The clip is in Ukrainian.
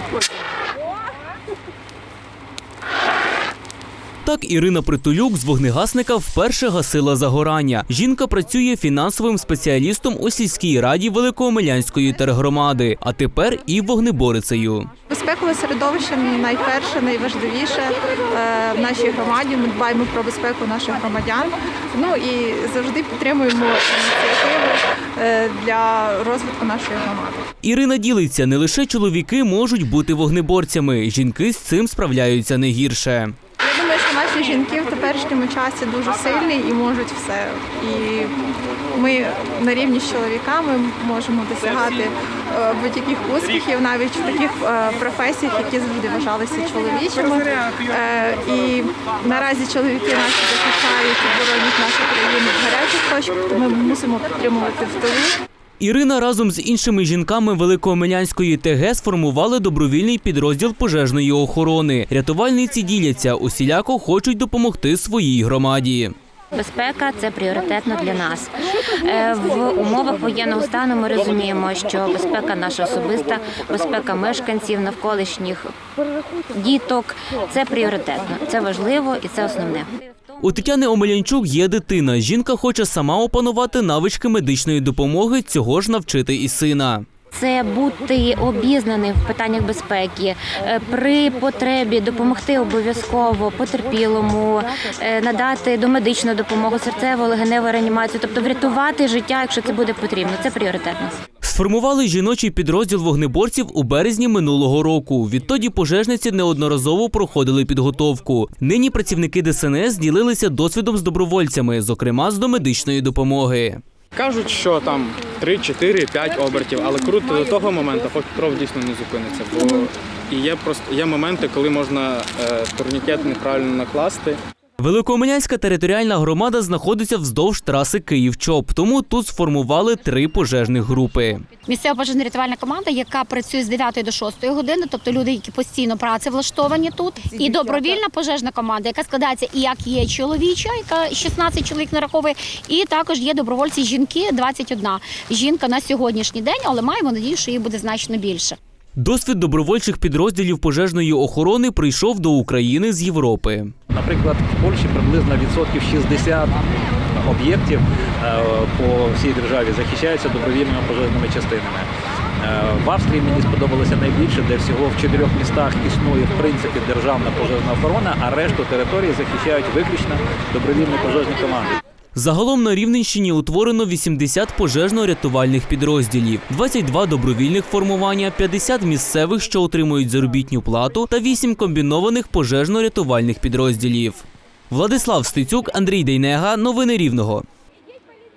Thank you. Так Ірина Притулюк з вогнегасника вперше гасила загорання. Жінка працює фінансовим спеціалістом у сільській раді Великоомелянської тергромади, а тепер і вогнеборицею. Безпекове середовище найперше, найважливіше е, в нашій громаді. Ми дбаємо про безпеку наших громадян. Ну і завжди підтримуємо ініціативи е, для розвитку нашої громади. Ірина ділиться, не лише чоловіки можуть бути вогнеборцями. Жінки з цим справляються не гірше. Наші жінки в теперішньому часі дуже сильні і можуть все. І ми на рівні з чоловіками можемо досягати е, будь-яких успіхів, навіть в таких е, професіях, які завжди вважалися чоловічими. Е, І наразі чоловіки наші захищають і боронять нашу країну в гарячих точках, то ми мусимо підтримувати в тилу. Ірина разом з іншими жінками Великоомелянської ТГ сформували добровільний підрозділ пожежної охорони. Рятувальниці діляться, усіляко хочуть допомогти своїй громаді. Безпека це пріоритетно для нас. Е, В умовах воєнного стану ми розуміємо, що безпека наша особиста, безпека мешканців, навколишніх діток це пріоритетно. Це важливо і це основне. У Тетяни Омелянчук є дитина. Жінка хоче сама опанувати навички медичної допомоги, цього ж навчити і сина. Це бути обізнаним в питаннях безпеки, е, при потребі допомогти обов'язково потерпілому, е, надати домедичну допомогу, серцево легеневу реанімацію, тобто врятувати життя, якщо це буде потрібно. Це пріоритетно. Сформували жіночий підрозділ вогнеборців у березні минулого року. Відтоді пожежниці неодноразово проходили підготовку. Нині працівники ДСНС ділилися досвідом з добровольцями, зокрема з домедичної допомоги. Кажуть, що там 3, 4, 5 обертів, але круто до того моменту, поки кров дійсно не зупиниться. Бо і є просто є моменти, коли можна е, турнікет неправильно накласти. Великоомелянська територіальна громада знаходиться вздовж траси Київ-Чоп, тому тут сформували три пожежних групи. Місцева пожежно-рятувальна команда, яка працює з 9 до 6 години, тобто люди, які постійно працевлаштовані тут, і добровільна пожежна команда, яка складається і як є чоловіча, яка 16 чоловік нараховує, і також є добровольці жінки 21 жінка на сьогоднішній день, але маємо надію, що їх буде значно більше. Досвід добровольчих підрозділів пожежної охорони прийшов до України з Європи. Наприклад, в Польщі приблизно відсотків 60 об'єктів е, по всій державі захищаються добровільними пожежними частинами. Е, В Австрії мені сподобалося найбільше, де всього в чотирьох містах існує в принципі державна пожежна охорона, а решту території захищають виключно добровільні пожежні команди. Загалом на Рівненщині утворено 80 пожежно-рятувальних підрозділів, 22 добровільних формування, 50 місцевих, що отримують заробітну плату, та 8 комбінованих пожежно-рятувальних підрозділів. Владислав Стецюк, Андрій Дейнега. Новини Рівного.